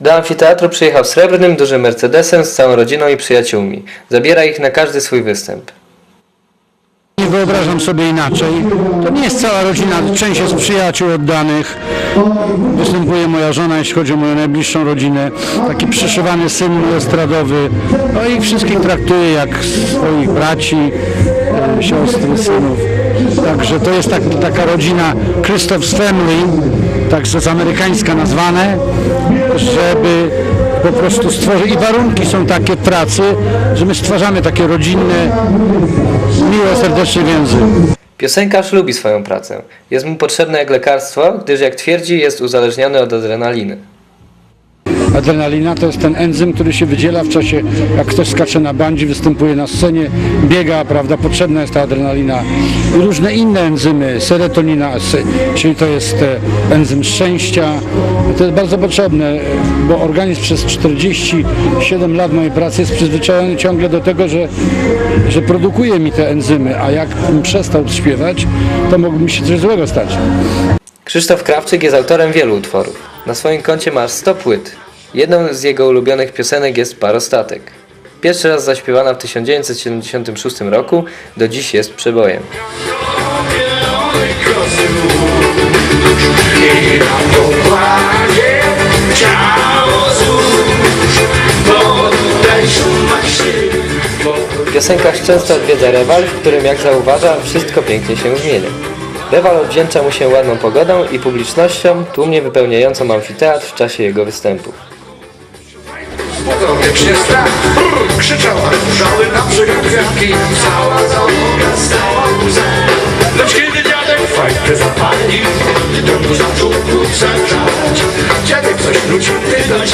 Do amfiteatru przyjechał srebrnym, dużym Mercedesem z całą rodziną i przyjaciółmi. Zabiera ich na każdy swój występ. Nie wyobrażam sobie inaczej. To nie jest cała rodzina, część jest przyjaciół oddanych. Występuje moja żona, jeśli chodzi o moją najbliższą rodzinę. Taki przyszywany syn estradowy. No i wszystkich traktuję jak swoich braci, siostry, synów. Także to jest tak, taka rodzina Christoph's Family, tak z amerykańska nazwane, żeby po prostu stworzyć i warunki są takie pracy, że my stwarzamy takie rodzinne, miłe, serdeczne więzy. Piosenkarz lubi swoją pracę. Jest mu potrzebne jak lekarstwo, gdyż jak twierdzi jest uzależniony od adrenaliny. Adrenalina to jest ten enzym, który się wydziela w czasie, jak ktoś skacze na bandzi, występuje na scenie, biega, prawda, potrzebna jest ta adrenalina. I różne inne enzymy, serotonina, se- czyli to jest e, enzym szczęścia. To jest bardzo potrzebne, bo organizm przez 47 lat mojej pracy jest przyzwyczajony ciągle do tego, że, że produkuje mi te enzymy, a jak przestał śpiewać, to mogłoby mi się coś złego stać. Krzysztof Krawczyk jest autorem wielu utworów. Na swoim koncie ma 100 płyt. Jedną z jego ulubionych piosenek jest Parostatek. Pierwszy raz zaśpiewana w 1976 roku, do dziś jest przebojem. Piosenkarz często odwiedza Rewal, w którym jak zauważa, wszystko pięknie się zmienia. Rewal odwdzięcza mu się ładną pogodą i publicznością, tłumnie wypełniającą amfiteatr w czasie jego występów. Spodobycznie strach brr, Krzyczał, burzały na brzegach kwiatki. Cała załoga stała łza Lecz kiedy dziadek fajkę zapalił W domu zaczął wkrótce grzać Dziadek coś wrócił pytać